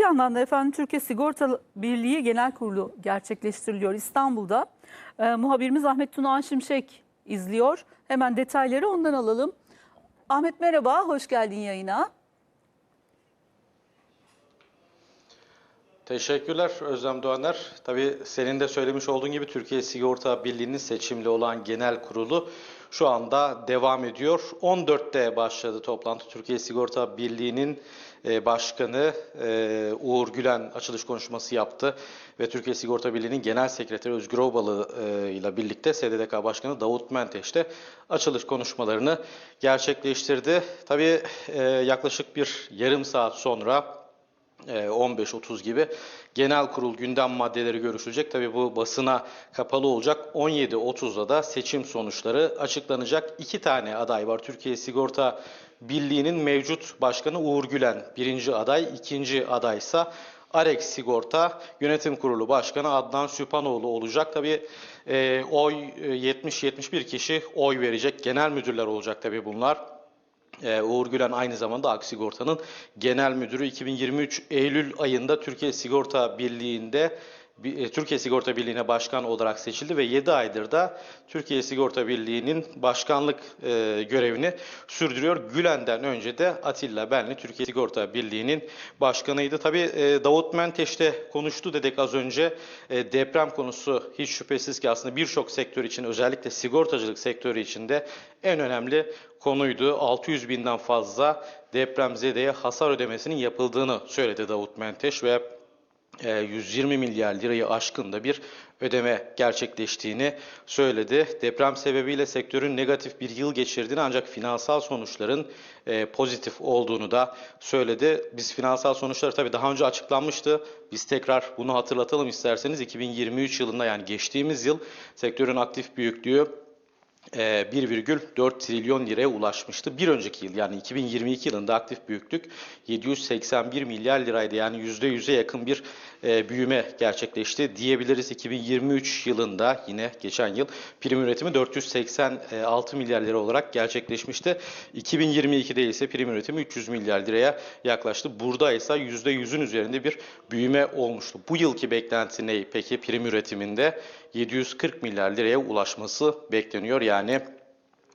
yandan da efendim Türkiye Sigorta Birliği Genel Kurulu gerçekleştiriliyor İstanbul'da. Ee, muhabirimiz Ahmet Tunağan Şimşek izliyor. Hemen detayları ondan alalım. Ahmet merhaba, hoş geldin yayına. Teşekkürler Özlem Doğaner. Tabii senin de söylemiş olduğun gibi Türkiye Sigorta Birliği'nin seçimli olan genel kurulu şu anda devam ediyor. 14'te başladı toplantı. Türkiye Sigorta Birliği'nin e, başkanı e, Uğur Gülen açılış konuşması yaptı ve Türkiye Sigorta Birliği'nin genel sekreteri Özgür Obalı e, ile birlikte SDDK Başkanı Davut Menteş de açılış konuşmalarını gerçekleştirdi. Tabii yaklaşık bir yarım saat sonra 15.30 gibi genel kurul gündem maddeleri görüşülecek. Tabii bu basına kapalı olacak. 17.30'da da seçim sonuçları açıklanacak. İki tane aday var. Türkiye Sigorta Birliği'nin mevcut başkanı Uğur Gülen birinci aday. ikinci adaysa Arex Sigorta Yönetim Kurulu Başkanı Adnan Süpanoğlu olacak. Tabii e, oy e, 70-71 kişi oy verecek. Genel müdürler olacak tabii bunlar. Ee, Uğur Gülen aynı zamanda Aksigorta'nın genel müdürü. 2023 Eylül ayında Türkiye Sigorta Birliği'nde Türkiye Sigorta Birliği'ne başkan olarak seçildi ve 7 aydır da Türkiye Sigorta Birliği'nin başkanlık e, görevini sürdürüyor. Gülen'den önce de Atilla Benli Türkiye Sigorta Birliği'nin başkanıydı. Tabii e, Davut Menteş de konuştu dedik az önce. E, deprem konusu hiç şüphesiz ki aslında birçok sektör için özellikle sigortacılık sektörü için de en önemli konuydu. 600 binden fazla depremzedeye hasar ödemesinin yapıldığını söyledi Davut Menteş ve e, 120 milyar lirayı aşkın da bir ödeme gerçekleştiğini söyledi. Deprem sebebiyle sektörün negatif bir yıl geçirdiğini ancak finansal sonuçların e, pozitif olduğunu da söyledi. Biz finansal sonuçları tabii daha önce açıklanmıştı. Biz tekrar bunu hatırlatalım isterseniz 2023 yılında yani geçtiğimiz yıl sektörün aktif büyüklüğü e, 1,4 trilyon liraya ulaşmıştı. Bir önceki yıl yani 2022 yılında aktif büyüklük 781 milyar liraydı. Yani %100'e yakın bir e, büyüme gerçekleşti diyebiliriz. 2023 yılında yine geçen yıl prim üretimi 486 milyar lira olarak gerçekleşmişti. 2022'de ise prim üretimi 300 milyar liraya yaklaştı. Burada ise %100'ün üzerinde bir büyüme olmuştu. Bu yılki beklenti ne peki prim üretiminde? 740 milyar liraya ulaşması bekleniyor. Yani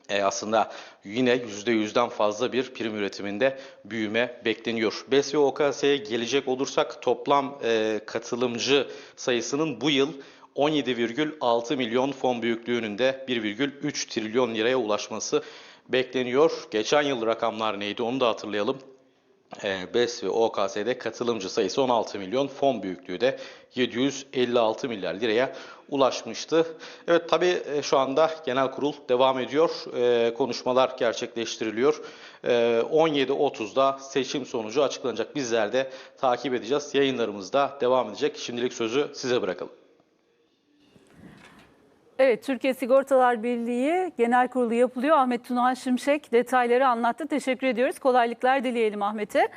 e, aslında yine %100'den fazla bir prim üretiminde büyüme bekleniyor. BES ve OKS'ye gelecek olursak toplam e, katılımcı sayısının bu yıl 17,6 milyon fon büyüklüğünün de 1,3 trilyon liraya ulaşması bekleniyor. Geçen yıl rakamlar neydi onu da hatırlayalım. E, BES ve OKS'de katılımcı sayısı 16 milyon, fon büyüklüğü de 756 milyar liraya ulaşmıştı. Evet tabii e, şu anda genel kurul devam ediyor. E, konuşmalar gerçekleştiriliyor. E, 17.30'da seçim sonucu açıklanacak. Bizler de takip edeceğiz. Yayınlarımız da devam edecek. Şimdilik sözü size bırakalım. Evet, Türkiye Sigortalar Birliği Genel Kurulu yapılıyor. Ahmet Tunağan Şimşek detayları anlattı. Teşekkür ediyoruz. Kolaylıklar dileyelim Ahmet'e.